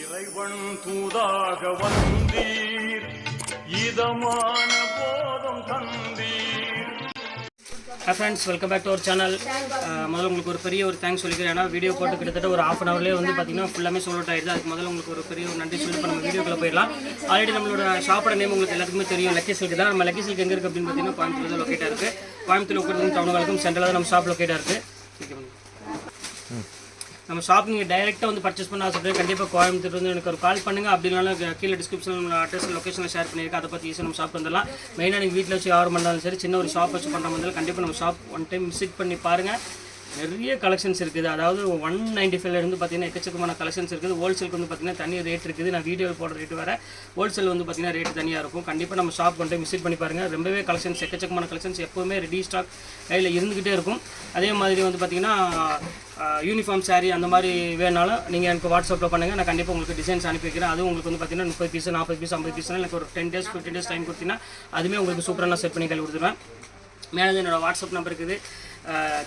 இறைவன் தூதாக வந்தீர். இதமான போதம் தந்தீர். Friends welcome back to our channel முதல்ல உங்களுக்கு ஒரு பெரிய ஒரு தேங்க்ஸ் சொல்லிக்கிறேன். ஏன்னா வீடியோ போட்டு கிட்டத்தட்ட ஒரு ஆஃப் அன் ஹவர்லேயே வந்து பார்த்தீங்கன்னா ஃபுல்லாமே சோல்ட் அவுட் ஆயிடுது. அதுக்கு முதல்ல உங்களுக்கு ஒரு பெரிய ஒரு நன்றி சொல்லி இப்போ நம்ம வீடியோக்குள்ள போயிடலாம். ஆல்ரெடி நம்மளோட ஷாப்போட நேம் உங்களுக்கு எல்லாத்துக்குமே தெரியும். லக்கி சில்க் தான். நம்ம லக்கி சில்க் எங்கே இருக்குது அப்படின்னு பார்த்தீங்கன்னா கோயம்புத்தூர் தான் லொக்கேட்டாக இருக்குது கோயம்புத்தூர் உட்கிறது டவுனுகளுக்கும் சென்ட்ரலாக தான் நம்ம ஷாப் லொக்கேட்டாக இருக்குது நம்ம ஷாப் நீங்கள் டைரெக்டாக வந்து பர்ச்சேஸ் பண்ண ஆசைப்படுறேன் கண்டிப்பாக கோயம்புத்தூர் வந்து எனக்கு ஒரு கால் பண்ணுங்க. அப்படினாலும் கீழே டிஸ்கிரிப்ஷன் அட்ரஸ் லொக்கேஷனில் ஷேர் பண்ணியிருக்கேன் அதை பற்றி ஈஸியாக நம்ம ஷாப் வந்துடலாம். மெயினாக நீங்கள் வீட்டில் வச்சு யாரும் பண்ணாலும் சரி சின்ன ஒரு ஷாப் வச்சு பண்ணுற மாதிரி கண்டிப்பாக நம்ம ஷாப் ஒன் டைம் விசிட் பண்ணி பாருங்கள் நிறைய கலெக்ஷன்ஸ் இருக்குது. அதாவது ஒன் நைன்டி இருந்து பார்த்தீங்கன்னா எக்கச்சக்கமான கலெக்ஷன்ஸ் இருக்குது. ஹோல்சேலுக்கு வந்து பார்த்தீங்கன்னா தனி ரேட் இருக்குது. நான் வீடியோ போடுற ரேட் வேறு. ஹோல்சேல் வந்து பார்த்தீங்கன்னா ரேட் தனியாக இருக்கும். கண்டிப்பாக நம்ம ஷாப் கொண்டு விசிட் பண்ணி பாருங்கள் ரொம்பவே கலெக்ஷன்ஸ் எக்கச்சக்கமான கலெக்ஷன்ஸ் எப்போவுமே ரெடி ஸ்டாக் கையில் இருந்துக்கிட்டே இருக்கும். அதே மாதிரி வந்து பார்த்தீங்கன்னா யூனிஃபார்ம் சாரீ அந்த மாதிரி வேணாலும் நீங்கள் எனக்கு வாட்ஸ்அப்பில் பண்ணுங்கள் நான் கண்டிப்பாக உங்களுக்கு டிசைன்ஸ் அனுப்பி வைக்கிறேன். அதுவும் உங்களுக்கு வந்து பார்த்தீங்கன்னா முப்பது பீஸ் நாற்பது பீஸ் ஐம்பது பீஸ் எனக்கு ஒரு ten days fifteen days time கொடுத்தீங்கன்னா அதுவுமே உங்களுக்கு சூப்பராக நான் செட் பண்ணி கையில் கொடுத்துருவேன். மேலே என்னோடய வாட்ஸ்அப் நம்பர் இருக்குது.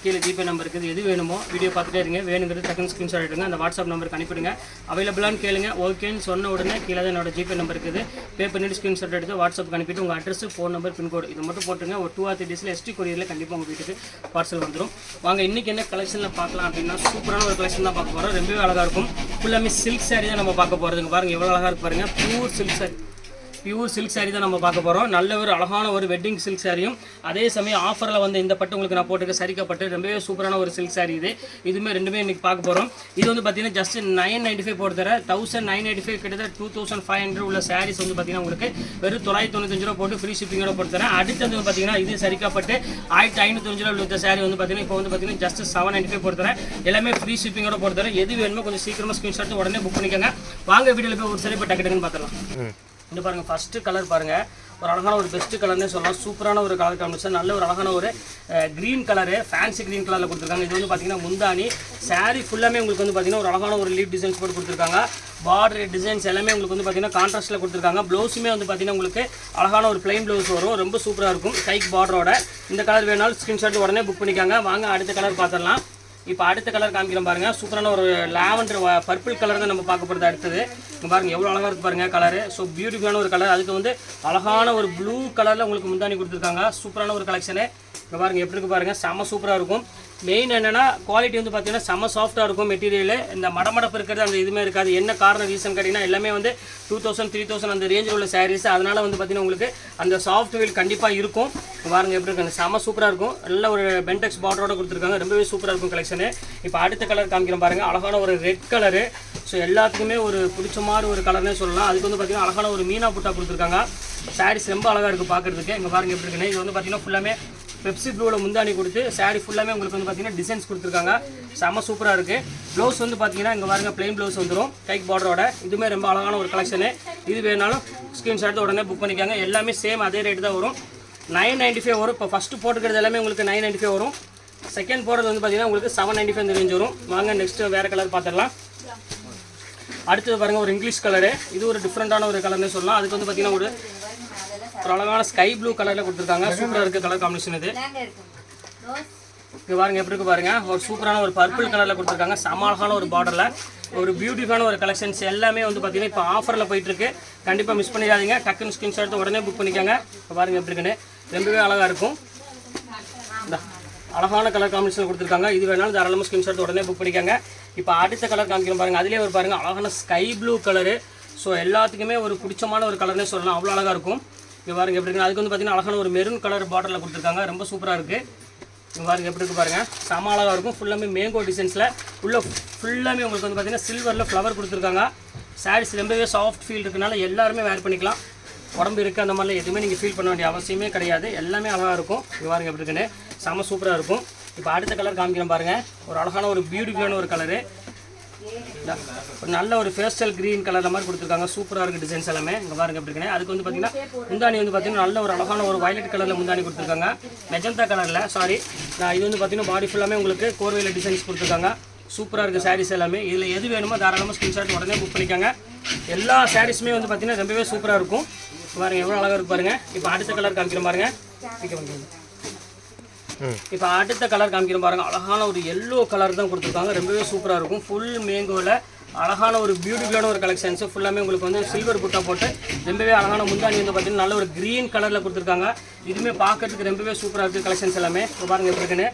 கீழே ஜிபே நம்பர் இருக்குது. எது வேணுமோ வீடியோ பார்த்துட்டே இருங்க. வேணுங்கிறது டக்குன்னு ஸ்க்ரீன்ஷாட் எடுங்க. அந்த வாட்ஸ்அப் நம்பருக்கு அனுப்பிடுங்க அவைலபிளான்னு கேளுங்க. ஓகேன்னு சொன்ன உடனே கீழே தான் என்னோட ஜிபே நம்பர் இருக்குது. பே பண்ணிட்டு ஸ்க்ரீன்ஷாட் எடுத்து வாட்ஸ்அப் அனுப்பிட்டு உங்கள் அட்ரஸ் ஃபோன் நம்பர் பின்கோடு இது மட்டும் போட்டுங்க ஒரு டூ ஆர் த்ரீ டேஸில் எஸ்டி கொரியரில் கண்டிப்பாக உங்கள் வீட்டுக்கு பார்சல் வந்துடும் வாங்க இன்றைக்கி என்ன கலெக்ஷனில் பார்க்கலாம் அப்படின்னா சூப்பரான ஒரு கலெக்ஷன் தான் பார்க்க போகிறோம் ரொம்பவே அழகாக இருக்கும். ஃபுல்லாமே சில்க் saree தான் நம்ம பார்க்க போகிறதுங்க பாருங்கள் எவ்வளோ அழகாக இருக்கு பாருங்கள் pure silk saree. Pure silk sari தான் நம்ம பார்க்க போகிறோம் நல்ல ஒரு அழகான ஒரு வெட்டிங் சில்க் சாரியும் அதே சமயம் ஆஃபரில் வந்து இந்த பட்டு உங்களுக்கு நான் போட்டுக்க சரிக்கப்பட்டு ரொம்பவே சூப்பரான ஒரு சில்க் saree இது. இதுவுமே ரெண்டுமே இன்றைக்கி பார்க்க போகிறோம் இது வந்து பார்த்தீங்கன்னா ஜஸ்ட் நைன் நைன்ட்டி ஃபைவ் போட்டு தர தௌசண்ட் நைன் நைன்ட்டி ஃபைவ் கிட்டத்தட்ட டூ தௌசண்ட் ஃபைவ் ஹண்ட்ரட் உள்ள சாரீஸ் வந்து பார்த்தீங்கன்னா உங்களுக்கு வெறும் தொள்ளாயிரத்தி தொண்ணூத்தஞ்சு ரூபா போட்டு ஃப்ரீ ஷிப்பிங்கோட போட்டு தரேன். அடுத்தது வந்து பார்த்தீங்கன்னா இது சரிக்கப்பட்டு ஆயிரத்தி ஐநூத்தஞ்சு ரூபா உள்ள சாரி வந்து பார்த்தீங்கன்னா இப்போ வந்து பார்த்தீங்கன்னா ஜஸ்ட் செவன் நைன்ட்டி ஃபைவ் போட்டு தரேன். எல்லாமே ஃப்ரீ ஷிப்பிங்கோட போட்டு தரேன். எது வேணுமோ கொஞ்சம் சீக்கிரமாக ஸ்க்ரீன்ஷாட் உடனே புக் பண்ணிக்கோங்க. வாங்க வீடியோவில் போய் ஒரு சரி இப்போ டக்கு டக்குன்னு பார்த்துடலாம். இந்த பாருங்கள் ஃபஸ்ட்டு கலர் பாருங்கள் ஒரு அழகான ஒரு பெஸ்ட்டு கலர்னே சொல்லலாம். சூப்பரான ஒரு கலர் காம்பினேஷன் நல்ல ஒரு அழகான ஒரு க்ரீன் கலரு ஃபேன்சி க்ரீன் கலரில் கொடுத்துருக்காங்க. இது வந்து பார்த்தீங்கன்னா முந்தானி saree ஃபுல்லாமே உங்களுக்கு வந்து பார்த்தீங்கன்னா ஒரு அழகான ஒரு லீவ் டிசைன்ஸ் போட்டு கொடுத்துருக்காங்க. பார்டர் டிசைன்ஸ் எல்லாமே உங்களுக்கு வந்து பார்த்திங்கன்னா கான்ட்ராஸ்ட்டில் கொடுத்துருக்காங்க. ப்ளவுஸுமே வந்து பார்த்தீங்கன்னா உங்களுக்கு அழகான ஒரு plain ப்ளவுஸ் வரும். ரொம்ப சூப்பராக இருக்கும். கைக்கு பார்டரோட இந்த கலர் வேணாலும் ஸ்க்ரீன்ஷாட் உடனே புக் பண்ணிக்காங்க. வாங்க அடுத்த கலர் பார்த்துடலாம். இப்போ அடுத்த கலர் காமிக்கிறோம் பாருங்கள் சூப்பரான ஒரு லாவெண்டர் பர்பிள் கலர் தான் நம்ம பார்க்க போகிறது அடுத்தது. இங்கே பாருங்க எவ்வளோ அழகாக இருக்கு பாருங்கள் கலரு ஸோ பியூட்டிஃபுல்லான ஒரு கலர் அதுக்கு வந்து அழகான ஒரு ப்ளூ கலரில் உங்களுக்கு முந்தானி கொடுத்துருக்காங்க. சூப்பரான ஒரு கலெக்ஷனு இங்கே பாருங்கள் எப்படி இருக்கு பாருங்கள் செம சூப்பராக இருக்கும். மெயின் என்னென்னா குவாலிட்டி வந்து பார்த்தீங்கன்னா செம சாஃப்ட்டாக இருக்கும் மெட்டீரியல் இந்த மடமடப்பு இருக்கிறது அந்த இதுவுமே இருக்காது. என்ன காரணம் ரீசன் கேட்டிங்கன்னா எல்லாமே வந்து டூ தௌசண்ட் த்ரீ தௌசண்ட் அந்த ரேஞ்சில் உள்ள சாரீஸ் அதனால் வந்து பார்த்தீங்கன்னா உங்களுக்கு அந்த சாஃப்ட் வீல் கண்டிப்பாக இருக்கும். பாருங்கள் எப்படி இருக்கு செம சூப்பராக இருக்கும். நல்ல ஒரு பென்டெக்ஸ் பார்டரோட கொடுத்துருக்காங்க. ரொம்பவே சூப்பராக இருக்கும் கலெக்ஷனு இப்போ அடுத்த கலர் காமிக்கிறேன் பாருங்கள் அழகான ஒரு ரெட் கலரு ஸோ எல்லாத்துக்குமே ஒரு பிடிச்ச மாதிரி ஒரு கலர்னே சொல்லலாம். அதுக்கு வந்து பார்த்திங்கன்னா அழகான ஒரு மீனா புட்டா கொடுத்துருக்காங்க. சாரீஸ் ரொம்ப அழகாக இருக்குது பார்க்குறதுக்கு இங்கே பாருங்க எப்படி இருக்குன்னு. இது வந்து பார்த்தீங்கன்னா ஃபுல்லாமே பெப்சி ப்ளூவில் முந்தானி கொடுத்து சாரீ ஃபுல்லாமே உங்களுக்கு வந்து பார்த்தீங்கன்னா டிசைன்ஸ் கொடுத்துருக்காங்க. செம்ம சூப்பராக இருக்குது ப்ளவுஸ் வந்து பார்த்தீங்கன்னா இங்கே பாருங்க பிளைன் ப்ளவுஸ் வந்துடும் கைக் பார்டரோட இதுவுமே ரொம்ப அழகான ஒரு கலெக்ஷனு இது வேணாலும் ஸ்க்ரீன்ஷாட் உடனே புக் பண்ணிக்காங்க. எல்லாமே சேம் அதே ரேட்டு தான் வரும். நைன் நைன்ட்டி ஃபைவ் வரும். இப்போ ஃபஸ்ட்டு போட்டுக்கிறது எல்லாமே உங்களுக்கு நைன் நைன்ட்டி ஃபைவ் வரும். செகண்ட் போடுறது வந்து பார்த்தீங்கன்னா உங்களுக்கு செவன் நைன்ட்டி ஃபைவ் ரேஞ்ச் வரும். வாங்க நெக்ஸ்ட்டு வேறு கலர் பார்த்துடலாம் அடுத்தது பாருங்கள் ஒரு இங்கிலீஷ் கலரு இது ஒரு டிஃப்ரெண்ட்டான ஒரு கலர்னு சொல்லலாம். அதுக்கு வந்து பார்த்தீங்கன்னா ஒரு ஒரு அழகான ஸ்கை ப்ளூ கலரில் கொடுத்துருக்காங்க. சூப்பராக இருக்குது கலர் காம்பினேஷன் இது. இங்கே பாருங்க எப்படி இருக்கு பாருங்க. ஒரு சூப்பரான ஒரு பர்பிள் கலரில் கொடுத்துருக்காங்க. செம அழகான ஒரு பார்டரில் ஒரு பியூட்டிஃபுல்லான ஒரு கலெக்ஷன்ஸ் எல்லாமே வந்து பார்த்தீங்கன்னா இப்போ ஆஃபரில் போயிட்டு இருக்கு கண்டிப்பாக மிஸ் பண்ணிடாதீங்க. டக்குன்னு ஸ்கிரீன்ஷாட் எடுத்து உடனே புக் பண்ணிக்கோங்க. இப்போ பாருங்க எப்படி இருக்குன்னு. ரொம்பவே அழகாக இருக்கும். இந்தா, அழகான கலர் காம்பினேஷன் கொடுத்துருக்காங்க. இது வேணாலும் தாராளமாக ஸ்கிரீன்ஷாட் உடனே புக் பண்ணிக்கோங்க. இப்போ அடுத்த கலர் காமிக்கிறோம் பாருங்க. அதுலேயே ஒரு பாருங்க அழகான ஸ்கை ப்ளூ கலரு ஸோ எல்லாத்துக்குமே ஒரு பிடிச்சமான ஒரு கலர்னே சொல்லலாம். அவ்வளோ அழகாக இருக்கும். இங்கே பாருங்கள் எப்படி இருக்கு அதுக்கு வந்து பார்த்தீங்கன்னா அழகான ஒரு மெரூன் கலர் பாட்டிலில் கொடுத்துருக்காங்க. ரொம்ப சூப்பராக இருக்குது இங்கே பாருங்கள் எப்படி இருக்கு பாருங்கள் செம அழகாக இருக்கும். ஃபுல்லாமே மேங்கோ டிசைன்ஸில் உள்ள ஃபுல்லாமே உங்களுக்கு வந்து பார்த்தீங்கன்னா சில்வரில் ஃப்ளவர் கொடுத்துருக்காங்க. சாரீஸ் ரொம்பவே சாஃப்ட் ஃபீல் இருக்கனால எல்லாருமே வேர் பண்ணிக்கலாம். உடம்பு இருக்குது அந்த மாதிரிலாம் எதுவுமே நீங்கள் ஃபீல் பண்ண வேண்டிய அவசியமே கிடையாது. எல்லாமே அழகாக இருக்கும். இங்கே பாருங்கள் எப்படி இருக்குன்னு. செம சூப்பராக இருக்கும். இப்போ அடுத்த கலர் காமிக்கிறேன் பாருங்கள் ஒரு அழகான ஒரு பியூட்டிஃபுல்லான ஒரு கலரு ஒரு நல்ல ஒரு ஃபேஸ்டல் க்ரீன் கலர் மாதிரி கொடுத்துருக்காங்க. சூப்பராக இருக்குது டிசைன்ஸ் எல்லாமே. இங்கே பாருங்க எப்படி இருக்குன்னு. அதுக்கு வந்து பார்த்தீங்கன்னா முந்தானி வந்து பார்த்தீங்கன்னா நல்ல ஒரு அழகான ஒரு வயலட் கலரில் முந்தானி கொடுத்துருக்காங்க. மெஜந்தா கலரில் சாரி நான் இது வந்து பார்த்தீங்கன்னா பாடி ஃபுல்லாமே உங்களுக்கு கோர்வையில் டிசைன்ஸ் கொடுத்துருக்காங்க. சூப்பராக இருக்குது சாரீஸ் எல்லாமே. இதில் எது வேணுமோ தாராளமாக ஸ்கிரீன்ஷாட் உடனே புக் பண்ணிக்கோங்க. எல்லா சாரீஸுமே வந்து பார்த்தீங்கன்னா ரொம்பவே சூப்பராக இருக்கும். பாருங்க எவ்வளோ அழகாக இருக்கு பாருங்கள் இப்போ அடுத்த கலர் காமிக்கிற பாருங்க. இப்போ அடுத்த கலர் காமிக்கிறோம் பாருங்க. அழகான ஒரு எல்லோ கலர் தான் கொடுத்துருக்காங்க. ரொம்பவே சூப்பராக இருக்கும். ஃபுல் மேங்கோவில் அழகான ஒரு பியூட்டிஃபுல்லான ஒரு கலெக்ஷன்ஸ் ஃபுல்லாமே உங்களுக்கு வந்து சில்வர் புட்டா போட்டு ரொம்பவே அழகான முந்தாணி வந்து பார்த்தீங்கன்னா நல்ல ஒரு க்ரீன் கலரில் கொடுத்துருக்காங்க. இதுவுமே பார்க்கறதுக்கு ரொம்பவே சூப்பராக இருக்குது கலெக்ஷன்ஸ் எல்லாமே. இப்போ பாருங்கள் எப்படி இருக்குன்னு.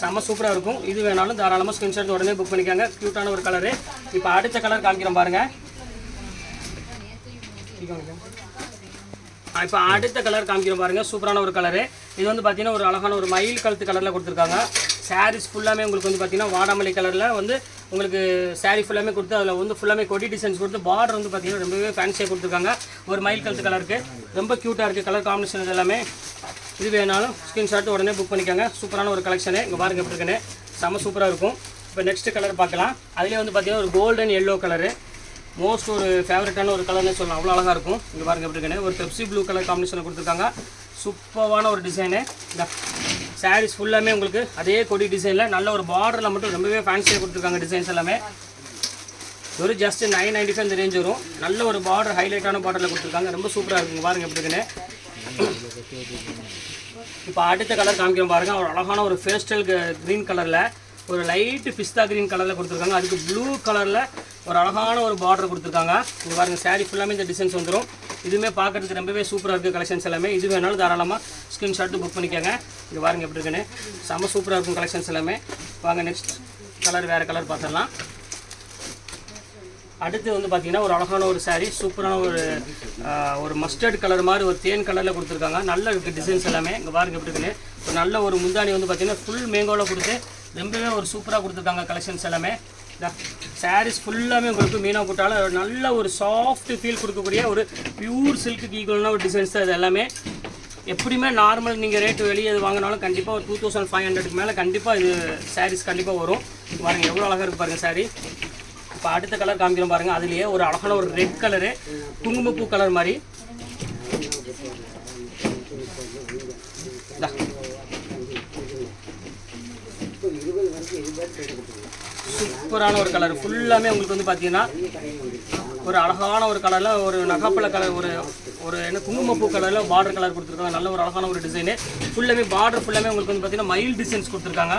செம்ம சூப்பராக இருக்கும். இது வேணாலும் தாராளமாக ஸ்கிரீன்ஷாட் உடனே புக் பண்ணிக்காங்க. க்யூட்டான ஒரு கலரு இப்போ அடுத்த கலர் காமிக்கிறோம் பாருங்கள் இப்போ அடுத்த கலர் காமிக்கிறோம் பாருங்கள் சூப்பரான ஒரு கலரு இது வந்து பார்த்தீங்கன்னா ஒரு அழகான ஒரு மயில் கழுத்து கலரில் கொடுத்துருக்காங்க. சாரீஸ் ஃபுல்லாமே உங்களுக்கு வந்து பார்த்தீங்கன்னா வாடாமல்லி கலரில் வந்து உங்களுக்கு சாரீ ஃபுல்லாமே கொடுத்து அதில் வந்து ஃபுல்லாமே கொடி டிசைன்ஸ் கொடுத்து பார்டர் வந்து பார்த்தீங்கன்னா ரொம்பவே ஃபேன்சியாக கொடுத்துருக்காங்க. ஒரு மயில் கழுத்து கலருக்கு ரொம்ப க்யூட்டாக இருக்குது கலர் காம்பினேஷன் எல்லாமே. இது வேணாலும் ஸ்க்ரீன்ஷாட் உடனே புக் பண்ணிக்கோங்க. சூப்பரான ஒரு கலெக்ஷனு இங்கே பாருங்க எப்படி இருக்குன்னு. செம்ம சூப்பராக இருக்கும். இப்போ நெக்ஸ்ட் கலர் பார்க்கலாம். அதுலேயே வந்து பார்த்தீங்கன்னா ஒரு கோல்டன் எல்லோ கலரு மோஸ்ட் ஒரு ஃபேவரட்டான ஒரு கலர்னு சொல்லலாம். அவ்வளோ அழகாக இருக்கும். இங்கே பாருங்க எப்படி இருக்குன்னு. ஒரு பெப்சி ப்ளூ கலர் காம்பினேஷனில் கொடுத்துருக்காங்க. சூப்பரான ஒரு டிசைனு இந்த சாரீஸ் ஃபுல்லாமே உங்களுக்கு அதே கொடி டிசைனில் நல்ல ஒரு பார்டரில் மட்டும் ரொம்பவே ஃபேன்சியாக கொடுத்துருக்காங்க டிசைன்ஸ் எல்லாமே. ஒரு ஜஸ்ட் நைன் நைன்டி ஃபைவ் இந்த ரேஞ்ச் வரும். நல்ல ஒரு பார்டர் ஹைலைட்டான பார்டரில் கொடுத்துருக்காங்க. ரொம்ப சூப்பராக இருக்குங்க பாருங்கள் எப்படி இருக்குன்னு. இப்போ அடுத்த கலர் காமிக்கிறோம் பாருங்கள் ஒரு அழகான ஒரு ஃபேஸ்டல் க்ரீன் கலரில் ஒரு லைட்டு பிஸ்தா க்ரீன் கலரில் கொடுத்துருக்காங்க. அதுக்கு ப்ளூ கலரில் ஒரு அழகான ஒரு பார்டர் கொடுத்துருக்காங்க. இது பாருங்கள் சாரீ ஃபுல்லாமே இந்த டிசைன்ஸ் வந்துடும் இதுவுமே பார்க்கறதுக்கு ரொம்பவே சூப்பராக இருக்குது கலெக்ஷன்ஸ் எல்லாமே. இது வேணாலும் தாராளமாக ஸ்க்ரீன்ஷாட்டு புக் பண்ணிக்கோங்க. இங்கே பாருங்க எப்படி இருக்குன்னு. செம்ம சூப்பராக இருக்கும் கலெக்ஷன்ஸ் எல்லாமே. வாங்க நெக்ஸ்ட் கலர் வேறு கலர் பார்த்துடலாம். அடுத்து வந்து பார்த்தீங்கன்னா ஒரு அழகான ஒரு சாரீ சூப்பரான ஒரு ஒரு மஸ்டர்ட் கலர் மாதிரி ஒரு தேன் கலரில் கொடுத்துருக்காங்க. நல்ல இருக்குது டிசைன்ஸ் எல்லாமே. இங்கே பாருங்க எப்படி இருக்குன்னு. ஒரு நல்ல ஒரு முந்தாணி வந்து பார்த்தீங்கன்னா ஃபுல் மேங்கோவில் கொடுத்து ரொம்பவே ஒரு சூப்பராக கொடுத்துருக்காங்க கலெக்ஷன்ஸ் எல்லாமே. சாரீஸ் ஃபுல்லாமே உங்களுக்கு மீனா ஒரு நல்ல ஒரு சாஃப்ட் ஃபீல் கொடுக்கக்கூடிய ஒரு பியூர் சில்க்கு ஈக்குவலான ஒரு டிசைன்ஸ் தான் இது எல்லாமே. எப்படியுமே நார்மல் நீங்கள் ரேட்டு வெளியே இது வாங்கினாலும் கண்டிப்பாக ஒரு டூ தௌசண்ட் ஃபைவ் ஹண்ட்ரடுக்கு மேலே கண்டிப்பாக இது சாரீஸ் கண்டிப்பாக வரும். பாருங்கள் எவ்வளோ அழகாக இருக்கு பாருங்கள் சாரீ இப்போ அடுத்த கலர் காமிக்கிறோம் பாருங்கள் அதுலேயே ஒரு அழகான ஒரு ரெட் கலரு குங்குமப்பூ கலர் மாதிரி. இந்தா. சூப்பரான ஒரு கலர் ஃபுல்லாமே உங்களுக்கு வந்து பார்த்தீங்கன்னா ஒரு அழகான ஒரு கலரில் ஒரு நகாப்பழ கலர் ஒரு ஒரு என்ன குங்குமப்பூ கலரில் பார்டர் கலர் கொடுத்துருக்காங்க. நல்ல ஒரு அழகான ஒரு டிசைனு ஃபுல்லாமே பார்டர் ஃபுல்லாமே உங்களுக்கு வந்து பார்த்தீங்கன்னா மயில் டிசைன்ஸ் கொடுத்துருக்காங்க.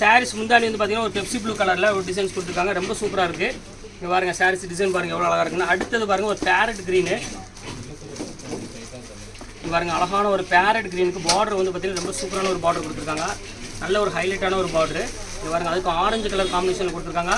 சாரீஸ் முந்தாணி வந்து பார்த்தீங்கன்னா ஒரு பெப்சி ப்ளூ கலரில் ஒரு டிசைன்ஸ் கொடுத்துருக்காங்க. ரொம்ப சூப்பராக இருக்குது இங்கே பாருங்கள் சாரீஸ் டிசைன் பாருங்கள் எவ்வளோ அழகாக இருக்குன்னு. அடுத்தது பாருங்கள் ஒரு பேரட் க்ரீனு பாருங்க அழகான ஒரு பேரட் க்ரீனுக்கு பார்டர் வந்து பார்த்தீங்கன்னா ரொம்ப சூப்பரான ஒரு பார்டர் கொடுத்துருக்காங்க. நல்ல ஒரு ஹைலைட்டான ஒரு பார்டரு இங்க பாருங்க அதுக்கு ஆரஞ்சு கலர் காம்பினேஷன் கொடுத்துருக்காங்க.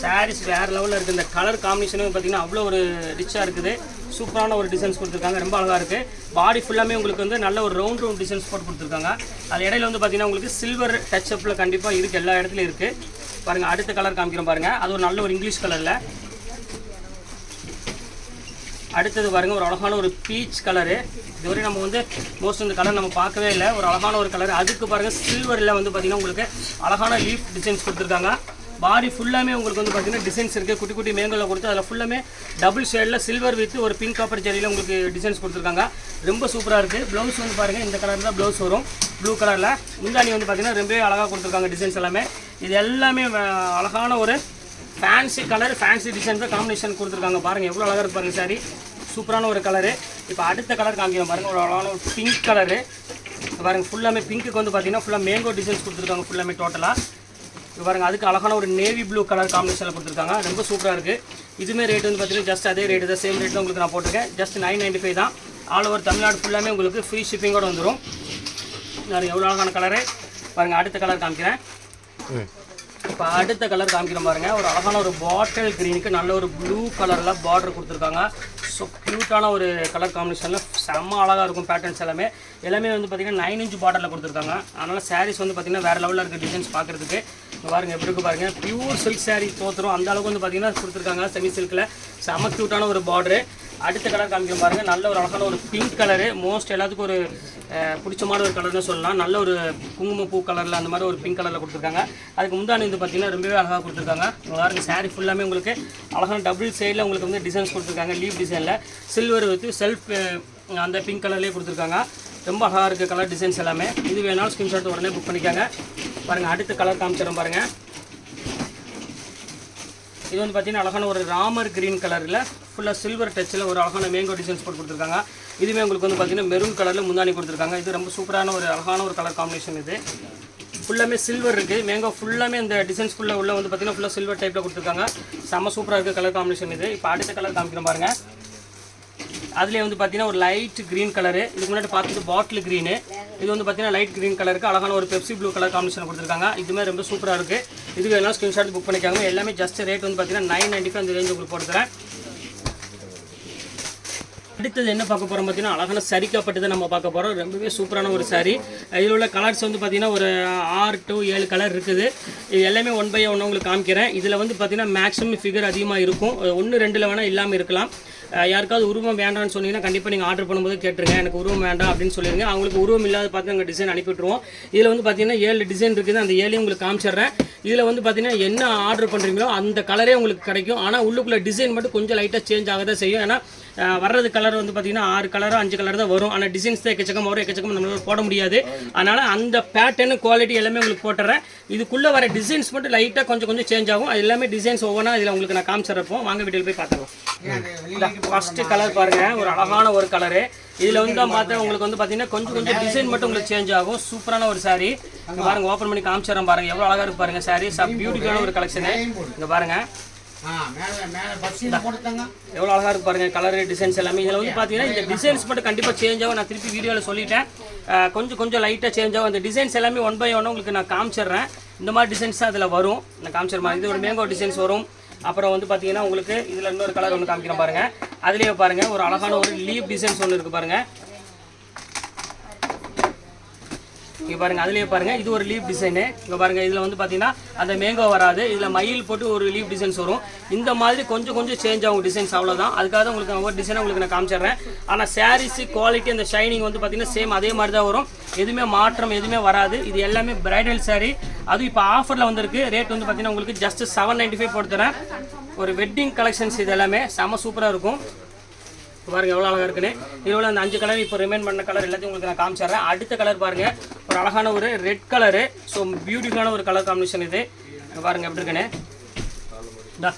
சாரீஸ் வேறு லெவலில் இருக்குது இந்த கலர் காம்பினேஷனும் பார்த்தீங்கன்னா அவ்வளோ ஒரு ரிச்சாக இருக்குது. சூப்பரான ஒரு டிசைன்ஸ் கொடுத்துருக்காங்க. ரொம்ப அழகாக இருக்குது பாடி ஃபுல்லாமே உங்களுக்கு வந்து நல்ல ஒரு ரவுண்ட் ரவுண்ட் டிசைன்ஸ் போட்டு கொடுத்துருக்காங்க. அது இடையில வந்து பார்த்தீங்கன்னா உங்களுக்கு சில்வர் டச் அப்பில் கண்டிப்பாக இருக்குது எல்லா இடத்துலையும் இருக்குது பாருங்கள் அடுத்த கலர் காமிக்கிறோம் பாருங்கள் அது ஒரு நல்ல ஒரு இங்கிலீஷ் கலரில் அடுத்தது பாருங்கள் ஒரு அழகான ஒரு பீச் கலரு இதுவரை நம்ம வந்து மோஸ்ட் இந்த கலர் நம்ம பார்க்கவே இல்லை. ஒரு அழகான ஒரு கலர் அதுக்கு பாருங்கள் சில்வரில் வந்து பார்த்தீங்கன்னா உங்களுக்கு அழகான லீஃப் டிசைன்ஸ் கொடுத்துருக்காங்க. பாடி ஃபுல்லாமே உங்களுக்கு வந்து பார்த்தீங்கன்னா டிசைன்ஸ் இருக்குது குட்டி குட்டி மேங்கலில் கொடுத்து அதில் ஃபுல்லாமே டபுள் ஷேடில் சில்வர் வித் ஒரு பிங்க் காப்பர் ஜெரியில் உங்களுக்கு டிசைன்ஸ் கொடுத்துருக்காங்க. ரொம்ப சூப்பராக இருக்குது ப்ளவுஸ் வந்து பாருங்கள் இந்த கலர் தான் ப்ளவுஸ் வரும். ப்ளூ கலரில் முந்தானி வந்து பார்த்தீங்கன்னா ரொம்பவே அழகாக கொடுத்துருக்காங்க டிசைன்ஸ் எல்லாமே. இது எல்லாமே அழகான ஒரு ஃபேன்சி கலர் ஃபேன்சி டிசைன் தான் காம்பினேஷன் கொடுத்துருக்காங்க. பாருங்கள் எவ்வளோ அழகாக இருக்கு பாருங்க சாரி சூப்பரான ஒரு கலரு இப்போ அடுத்த கலர் காமிக்கிற பாருங்க ஒரு அழகான ஒரு பிங்க் கலரு பாருங்க ஃபுல்லாமே பிங்க்குக்கு வந்து பார்த்தீங்கன்னா ஃபுல்லாக மேங்கோ டிசைன்ஸ் கொடுத்துருக்காங்க ஃபுல்லாமே டோட்டலாக இப்போ பாருங்கள் அதுக்கு அழகான ஒரு நேவி ப்ளூ கலர் காம்பினேஷனில் கொடுத்துருக்காங்க. ரொம்ப சூப்பராக இருக்குது இதுவுமே ரேட் வந்து பார்த்தீங்கன்னா ஜஸ்ட் அதே ரேட்டு தான் சேம் ரேட் தான் உங்களுக்கு நான் போட்டிருக்கேன். ஜஸ்ட் நைன் நைன்ட்டி ஃபைவ் தான். ஆல் ஓவர் தமிழ்நாடு ஃபுல்லாமே உங்களுக்கு ஃப்ரீ ஷிப்பிங்கோட வந்துடும் பாருங்க எவ்வளோ அழகான கலரு பாருங்கள் அடுத்த கலர் காமிக்கிறேன். இப்போ அடுத்த கலர் காமிக்கிறோம் பாருங்க. ஒரு அழகான ஒரு பாட்டில் க்ரீனுக்கு நல்ல ஒரு ப்ளூ கலரில் பார்டர் கொடுத்துருக்காங்க. ஸோ க்யூட்டான ஒரு கலர் காம்பினேஷனில் செம்ம அழகாக இருக்கும் பேட்டர்ன்ஸ் எல்லாமே. எல்லாமே வந்து பார்த்திங்கன்னா நைன் இன்ச் பார்டரில் கொடுத்துருக்காங்க. அதனால் சாரீஸ் வந்து பார்த்தீங்கன்னா வேறு லெவலில் இருக்க டிசைன்ஸ் பார்க்குறதுக்கு பாருங்கள் பாருங்க எப்படி இருக்கு பாருங்கள் பியூர் சில்க் சாரீ தோத்துரும். அந்த அளவுக்கு வந்து பார்த்தீங்கன்னா கொடுத்துருக்காங்க செமி சில்கில் செம க்யூட்டான ஒரு பார்டரு அடுத்த கலர் காமிக்கிறோம் பாருங்கள் நல்ல ஒரு அழகான ஒரு பிங்க் கலரு மோஸ்ட் எல்லாத்துக்கும் ஒரு பிடிச்சமான ஒரு கலர்னு சொல்லலாம். நல்ல ஒரு குங்குமப்பூ கலரில் அந்த மாதிரி ஒரு பிங்க் கலரில் கொடுத்துருக்காங்க. அதுக்கு முந்தானி வந்து பார்த்தீங்கன்னா ரொம்பவே அழகாக கொடுத்துருக்காங்க. இங்க பாருங்க ஃபுல்லாமே உங்களுக்கு அழகான டபுள் சைடில் உங்களுக்கு வந்து டிசைன்ஸ் கொடுத்துருக்காங்க லீவ் டிசைனில் சில்வர் வித் செல்ஃப் அந்த பிங்க் கலர்லேயே கொடுத்துருக்காங்க. ரொம்ப அழகாக இருக்குது கலர் டிசைன்ஸ் எல்லாமே. இது வேணாலும் ஸ்க்ரீன்ஷாட் உடனே புக் பண்ணிக்காங்க. பாருங்கள் அடுத்த கலர் காமிச்சிடும் பாருங்கள் இது வந்து பார்த்தீங்கன்னா அழகான ஒரு ராமர் கிரீன் கலரில் ஃபுல்லாக சில்வர் டச்சில் ஒரு அழகான மேங்கோ டிசைன்ஸ் போட்டு கொடுத்துருக்காங்க. இதுவுமே உங்களுக்கு வந்து பார்த்தீங்கன்னா மெரூன் கலரில் முந்தானி கொடுத்துருக்காங்க. இது ரொம்ப சூப்பரான ஒரு அழகான ஒரு கலர் காம்பினேஷன் இது. ஃபுல்லாமே சில்வர் இருக்குது மேங்கோ ஃபுல்லாமே இந்த டிசைன்ஸ் ஃபுல்லாக உள்ள வந்து பார்த்தீங்கன்னா ஃபுல்லாக சில்வர் டைப்பில் கொடுத்துருக்காங்க. செம்ம சூப்பராக இருக்குது கலர் காம்பினேஷன் இது. இப்போ அடுத்த கலர் காமிக்கிறேன் பாருங்கள் அதுலேயே வந்து பார்த்தீங்கன்னா ஒரு லைட் க்ரீன் கலரு இதுக்கு முன்னாடி பார்த்துட்டு பாட்டில் க்ரீனு இது வந்து பார்த்தீங்கன்னா லைட் க்ரீன் கலருக்கு அழகான ஒரு பெப்சி ப்ளூ கலர் காம்பினேஷன் கொடுத்துருக்காங்க. இதுமே ரொம்ப சூப்பராக இருக்குது இது எல்லாம் ஸ்க்ரீன்ஷாட் புக் பண்ணிக்காங்க எல்லாமே ஜஸ்ட் ரேட் வந்து பார்த்தீங்கன்னா நைன் நைன்ட்டி ஃபைவ் அந்த ரேஞ்ச் உங்களுக்கு போட்டுக்கிறேன் அடுத்தது என்ன பார்க்க போகிறோம் பார்த்தீங்கன்னா அழகான சரிக்கப்பட்டதை நம்ம பார்க்க போகிறோம் ரொம்பவே சூப்பரான ஒரு சாரி இதில் உள்ள கலர்ஸ் வந்து பார்த்தீங்கன்னா ஒரு ஆறு டு ஏழு கலர் இருக்குது. இது எல்லாமே ஒன் பை ஒன்று உங்களுக்கு காமிக்கிறேன். இதில் வந்து பார்த்தீங்கன்னா மேக்ஸிமம் ஃபிகர் அதிகமாக இருக்கும். ஒன்று ரெண்டில் வேணால் இல்லாமல் இருக்கலாம். யாருக்காவது உருவம் வேண்டாம்னு சொன்னீங்கன்னா கண்டிப்பாக நீங்கள் ஆர்டர் பண்ணும்போது கேட்டுருங்க. எனக்கு உருவம் வேண்டாம் அப்படின்னு சொல்லிடுங்க அவங்களுக்கு உருவம் இல்லாத பார்த்து நாங்கள் டிசைன் அனுப்பிவிட்ருவோம் இதில் வந்து பார்த்தீங்கன்னா ஏழு டிசைன் இருக்குது. அந்த ஏழையும் உங்களுக்கு காமிச்சிடுறேன். இதில் வந்து பார்த்தீங்கன்னா என்ன ஆர்டர் பண்ணுறீங்களோ அந்த கலரே உங்களுக்கு கிடைக்கும். ஆனால் உள்ளுக்குள்ள டிசைன் மட்டும் கொஞ்சம் லைட்டாக சேஞ்ச் ஆக தான் செய்யும். ஏன்னா வர்றது கலர் வந்து பார்த்தீங்கன்னா ஆறு கலரோ அஞ்சு கலர் தான் வரும். ஆனால் டிசைன்ஸ் தான் எக்கச்சக்கம் வரும். எக்கச்சக்கம் நம்மளால போட முடியாது. அதனால் அந்த பேட்டர்னு குவாலிட்டி எல்லாமே உங்களுக்கு போட்டுறேன். இதுக்குள்ளே வர டிசைன்ஸ் மட்டும் லைட்டாக கொஞ்சம் கொஞ்சம் சேஞ்ச் ஆகும். அது எல்லாமே டிசைன்ஸ் ஒவ்வொன்றா இதில் உங்களுக்கு நான் காமிச்சிடப்போ வாங்க வீட்டில் போய் பார்த்துக்கலாம். ஃபஸ்ட்டு கலர் பாருங்க. ஒரு அழகான ஒரு கலரு இதில் வந்து பார்த்தா உங்களுக்கு வந்து பார்த்தீங்கன்னா கொஞ்சம் கொஞ்சம் டிசைன் மட்டும் உங்களுக்கு சேஞ்ச் ஆகும். சூப்பரான ஒரு saree. பாருங்கள் ஓப்பன் பண்ணி காமிச்சிடறேன் பாருங்கள் எவ்வளோ அழகாக இருக்கு பாருங்கள் saree. பியூட்டிஃபுல்லான ஒரு கலெக்ஷனு இங்கே பாருங்கள் எவ்வளோ அழகாக இருக்கு பாருங்க கலர் டிசைன்ஸ் எல்லாமே. இதில் வந்து பார்த்தீங்கன்னா இந்த டிசைன்ஸ் மட்டும் கண்டிப்பாக சேஞ்ச் ஆகும். நான் திருப்பி வீடியோவில் சொல்லிட்டேன். கொஞ்சம் கொஞ்சம் லைட்டாக சேஞ்ச் ஆகும். அந்த டிசைன்ஸ் எல்லாமே ஒன் பை ஒன் உங்களுக்கு நான் காமிச்சிடுறேன். இந்த மாதிரி டிசைன்ஸ் தான் அதில் வரும். நான் காமிச்சிடுறேன் இது ஒரு மேங்கோ டிசைன்ஸ் வரும். அப்புறம் வந்து பார்த்தீங்கன்னா உங்களுக்கு இதில் இன்னொரு கலர் ஒன்று காமிக்கிறேன் பாருங்க. அதுலேயே பாருங்க ஒரு அழகான ஒரு லீவ் டிசைன்ஸ் ஒன்று இருக்குது பாருங்க. இங்கே பாருங்கள் அதுலேயே பாருங்கள் இது ஒரு லீவ் டிசைனு இங்கே பாருங்கள் இதில் வந்து பார்த்தீங்கன்னா அந்த மேங்கோ வராது. இதில் மயில் போட்டு ஒரு லீவ் டிசைன்ஸ் வரும். இந்த மாதிரி கொஞ்சம் கொஞ்சம் சேஞ்ச் ஆகும் டிசைன்ஸ் அவ்வளோதான் அதுக்காக தான் உங்களுக்கு ஒவ்வொரு டிசைனை உங்களுக்கு நான் காமிச்சிடுறேன். ஆனால் சாரீஸு குவாலிட்டி அந்த ஷைனிங் வந்து பார்த்தீங்கன்னா சேம் அதே மாதிரி தான் வரும். எதுவுமே மாற்றம் எதுவுமே வராது. இது எல்லாமே பிரைடல் சாரீ அதுவும் இப்போ ஆஃபரில் வந்திருக்கு. ரேட் வந்து பார்த்தீங்கன்னா உங்களுக்கு ஜஸ்ட் செவன் நைன்ட்டி ஃபைவ் போட்டு தரேன். ஒரு வெட்டிங் கலெக்ஷன்ஸ் இது எல்லாமே. செம சூப்பராக இருக்கும். பாருங்கள் எவ்வளோ அழகாக இருக்குன்னு. இதோட அந்த அஞ்சு கலர் இப்போ ரிமைன் பண்ண கலர் எல்லாத்தையும் உங்களுக்கு நான் காமிச்சிடுறேன். அடுத்த கலர் பாருங்கள் ஒரு அழகான ஒரு ரெட் கலரு ஸோ பியூட்டிஃபுல்லான ஒரு கலர் காம்பினேஷன் இது. பாருங்கள் எப்படி இருக்குன்னு. இந்தா,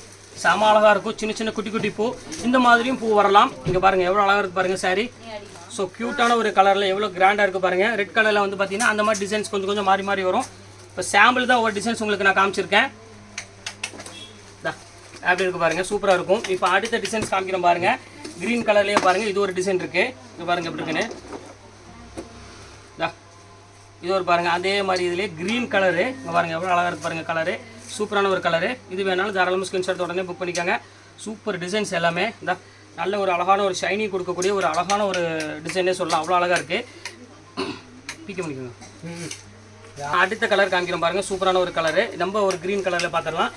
செம அழகாக இருக்கும். சின்ன சின்ன குட்டி குட்டி பூ. இந்த மாதிரியும் பூ வரலாம். இங்கே பாருங்கள் எவ்வளோ அழகாக இருக்கு பாருங்கள் சாரி ஸோ க்யூட்டான ஒரு கலரில் எவ்வளோ கிராண்டாக இருக்குது பாருங்கள் ரெட் கலரில் வந்து பார்த்தீங்கன்னா அந்த மாதிரி டிசைன்ஸ் கொஞ்சம் கொஞ்சம் மாறி மாறி வரும். இப்போ சாம்பிள் தான் ஒரு டிசைன்ஸ் உங்களுக்கு நான் காமிச்சிருக்கேன். அப்படி இருக்கு பாருங்கள் சூப்பராக இருக்கும். இப்போ அடுத்த டிசைன்ஸ் காமிக்கிறேன் பாருங்கள் கிரீன் கலர்லேயே பாருங்க. இது ஒரு டிசைன் இருக்கு. இங்க பாருங்க எப்படி இருக்குன்னு. இது. ஒரு பாருங்க. அதே மாதிரி இதுலேயே கிரீன் கலரு இங்க பாருங்க எவ்வளோ அழகாக இருக்கு பாருங்க கலரு சூப்பரான ஒரு கலரு இது வேணாலும் தாராளமாக ஸ்கிரீன்ஷாட் உடனே புக் பண்ணிக்கோங்க. சூப்பர் டிசைன்ஸ் எல்லாமே. இந்த நல்ல ஒரு அழகான ஒரு ஷைனிங் கொடுக்கக்கூடிய ஒரு அழகான ஒரு டிசைனே சொல்லலாம். அவ்வளோ அழகாக இருக்கு. பிக்க முடிக்குங்க அடுத்த கலர் காமிக்கிறோம் பாருங்க. சூப்பரான ஒரு கலரு நம்ம ஒரு கிரீன் கலர்ல பார்த்துடலாம்.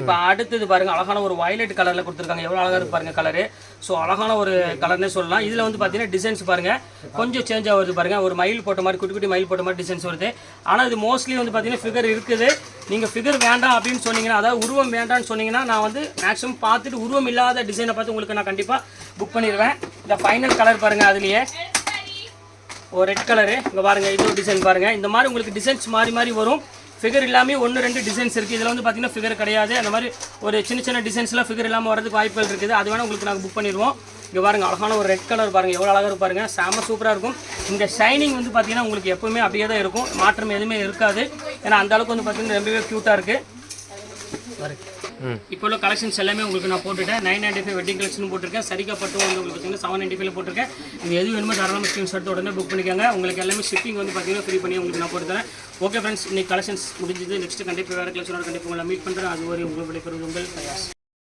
இப்போ அடுத்தது பாருங்க அழகான ஒரு வயலட் கலர்ல கொடுத்துருக்காங்க. எவ்வளோ அழகா இருக்கு பாருங்க கலரு ஸோ அழகான ஒரு கலர்னே சொல்லலாம். இதில் வந்து பார்த்தீங்கன்னா டிசைன்ஸ் பாருங்க. கொஞ்சம் சேஞ்ச் ஆகுது பாருங்க. ஒரு மயில் போட்ட மாதிரி குட்டி குட்டி மயில் போட்ட மாதிரி டிசைன்ஸ் வருது. ஆனால் இது மோஸ்ட்லி வந்து பார்த்தீங்கன்னா ஃபிகர் இருக்குது. நீங்கள் ஃபிகர் வேண்டாம் அப்படின்னு சொன்னீங்கன்னா அதாவது உருவம் வேண்டாம்னு சொன்னீங்கன்னா நான் வந்து மேக்ஸிமம் பார்த்துட்டு உருவம் இல்லாத டிசைனை பார்த்து உங்களுக்கு நான் கண்டிப்பாக புக் பண்ணிடுவேன். இந்த ஃபைனல் கலர் பாருங்க அதுலேயே. ஒரு ரெட் கலரு இங்கே பாருங்கள் இது ஒரு டிசைன் பாருங்கள் இந்த மாதிரி உங்களுக்கு டிசைன்ஸ் மாறி மாறி வரும். ஃபிகர் இல்லாமல் ஒன்று ரெண்டு டிசைன்ஸ் இருக்குது இதில் வந்து பார்த்தீங்கன்னா ஃபிகர் கிடையாது. அந்த மாதிரி ஒரு சின்ன சின்ன டிசைன்ஸ்லாம் ஃபிகர் இல்லாமல் வரதுக்கு வாய்ப்புகள் இருக்குது. அது வேணால் உங்களுக்கு நாங்கள் புக் பண்ணிடுவோம். இங்கே பாருங்கள் அழகான ஒரு ரெட் கலர் பாருங்கள் எவ்வளோ அழகாக இருப்பாருங்க பாருங்க. செம சூப்பராக இருக்கும். இந்த ஷைனிங் வந்து பார்த்திங்கன்னா உங்களுக்கு எப்போவுமே அப்படியே தான் இருக்கும். மாற்றம் எதுவுமே இருக்காது. ஏன்னா அந்த அளவுக்கு வந்து பார்த்தீங்கன்னா ரொம்பவே க்யூட்டாக இருக்குது இப்போ உள்ள கலெக்ஷன்ஸ் எல்லாமே உங்களுக்கு நான் போட்டுட்டேன். Nine ninety five wedding collection போட்டிருக்கேன். சரிக்கப்பட்டு வந்து உங்களுக்கு பார்த்தீங்கன்னா செவன் நைன்டி ஃபைவ்ல போட்டிருக்கேன். நீங்கள் எது வேணுமோ தாராளமாக ஸ்க்ரீன்ஷாட் உடனே புக் பண்ணிக்கோங்க. உங்களுக்கு எல்லாமே ஷிப்பிங் வந்து பார்த்தீங்கன்னா ஃப்ரீ பண்ணி உங்களுக்கு நான் போட்டு தரேன். ஓகே ஃப்ரெண்ட்ஸ் இன்னைக்கு கலெக்ஷன்ஸ் முடிஞ்சது. நெக்ஸ்ட் கண்டிப்பாக வேறு கலெக்ஷனோட கண்டிப்பாக உங்களை மீட் பண்ணுறேன் அது ஒரு உங்களுக்கு விடைபெறுவது உங்கள் பிரயாஸ்.